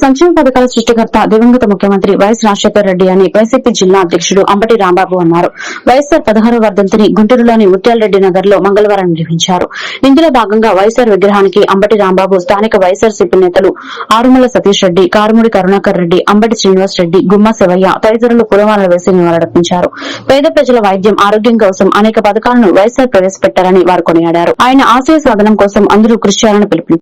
సంక్షేమ పథకాల సృష్టికర్త దివంగత ముఖ్యమంత్రి వైఎస్ రాజశేఖర రెడ్డి అని వైసీపీ జిల్లా అధ్యకుడు అంబటి రాంబాబు అన్నారు. వైఎస్సార్ పదహారో వర్ధంతిని గుంటూరులోని ముత్యాలరెడ్డి నగర్లో మంగళవారం నిర్వహించారు. ఇందులో భాగంగా వైఎస్సార్ విగ్రహానికి అంబటి రాంబాబు స్థానిక వైఎస్సార్సీపీ నేతలు ఆరుమల సతీష్ రెడ్డి కారుమూడి కరుణాకర్ రెడ్డి అంబటి శ్రీనివాస్ రెడ్డి గుమ్మ శివయ్య తదితరులు పూలమాలలు వేసి నివాళులర్పించారు. పేద ప్రజల వైద్యం ఆరోగ్యం కోసం అనేక పథకాలను వైఎస్సార్ ప్రవేశపెట్టారని వారు కొనియాడారు. ఆయన ఆశయ సాధనం కోసం అందరూ కృషి చేయాలని పిలుపు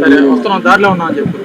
సరే వస్తున్నాం. దారిలో ఉన్నాం అని చెప్పు.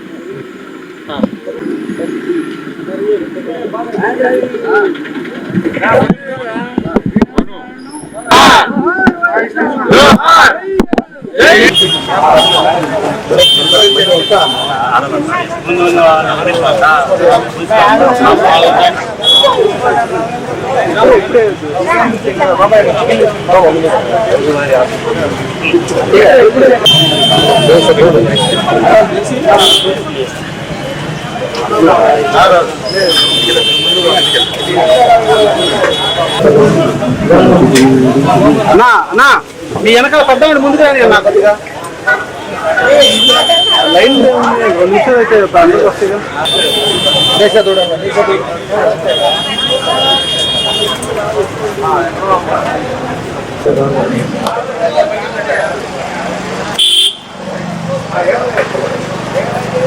అన్నా అన్నా మీ వెనకాల పెద్దవాడు ముందుకు రాని అన్నా కొద్దిగా. లైన్ రెండు నిమిషాలు అయితే అందరికి వస్తాయి కదా. చూడండి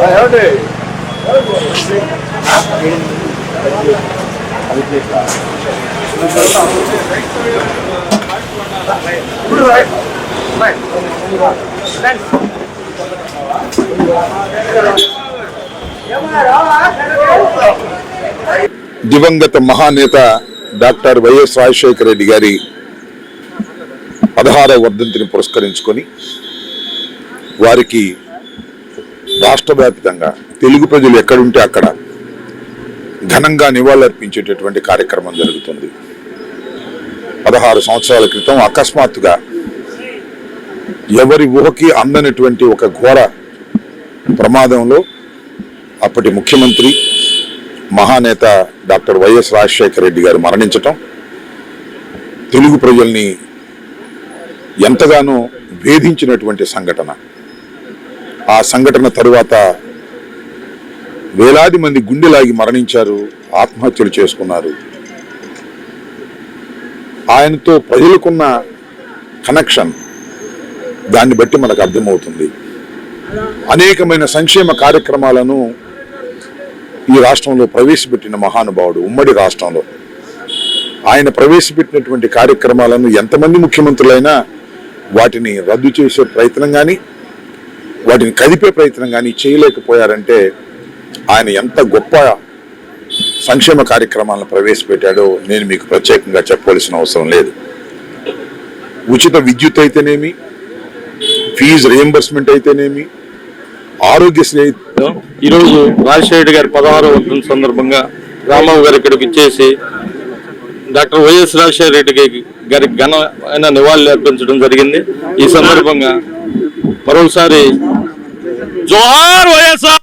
ఏమండి ఇప్పుడు రైట్ రైట్ దివంగత మహానేత Doctor YS Rajasekhara Reddy గారి పదహారవ వర్ధంతిని పురస్కరించుకొని వారికి రాష్ట్ర వ్యాప్తంగా తెలుగు ప్రజలు ఎక్కడుంటే అక్కడ ఘనంగా నివాళులర్పించేటటువంటి కార్యక్రమం జరుగుతుంది. పదహారు సంవత్సరాల క్రితం అకస్మాత్తుగా ఎవరి ఊహకి అందనటువంటి ఒక ఘోర ప్రమాదంలో అప్పటి ముఖ్యమంత్రి మహానేత డాక్టర్ వైఎస్ రాజశేఖర రెడ్డి గారు మరణించటం తెలుగు ప్రజల్ని ఎంతగానో వేధించినటువంటి సంఘటన. ఆ సంఘటన తరువాత వేలాది మంది గుండెలాగి మరణించారు ఆత్మహత్యలు చేసుకున్నారు. ఆయనతో ప్రజలకున్న కనెక్షన్ దాన్ని బట్టి మనకు అర్థమవుతుంది. అనేకమైన సంక్షేమ కార్యక్రమాలను ఈ రాష్ట్రంలో ప్రవేశపెట్టిన మహానుభావుడు ఉమ్మడి రాష్ట్రంలో. ఆయన ప్రవేశపెట్టినటువంటి కార్యక్రమాలను ఎంతమంది ముఖ్యమంత్రులైనా వాటిని రద్దు చేసే ప్రయత్నం కానీ వాటిని కదిపే ప్రయత్నం కానీ చేయలేకపోయారంటే ఆయన ఎంత గొప్ప సంక్షేమ కార్యక్రమాలను ప్రవేశపెట్టాడో నేను మీకు ప్రత్యేకంగా చెప్పవలసిన అవసరం లేదు. ఉచిత విద్యుత్ అయితేనేమి ఫీజు రియంబర్స్మెంట్ అయితేనేమి ఆరోగ్య అయితే ఈరోజు రాజశేఖర్ గారి పదహారు వర్ధంతి సందర్భంగా రామబాబు గారు ఇక్కడికి ఇచ్చేసి డాక్టర్ వైఎస్ రాజశేఖర రెడ్డి గారి- గారికి ఘనమైన నివాళులు అర్పించడం జరిగింది. ఈ సందర్భంగా మరోసారి జోహార్ వైఎస్ఆర్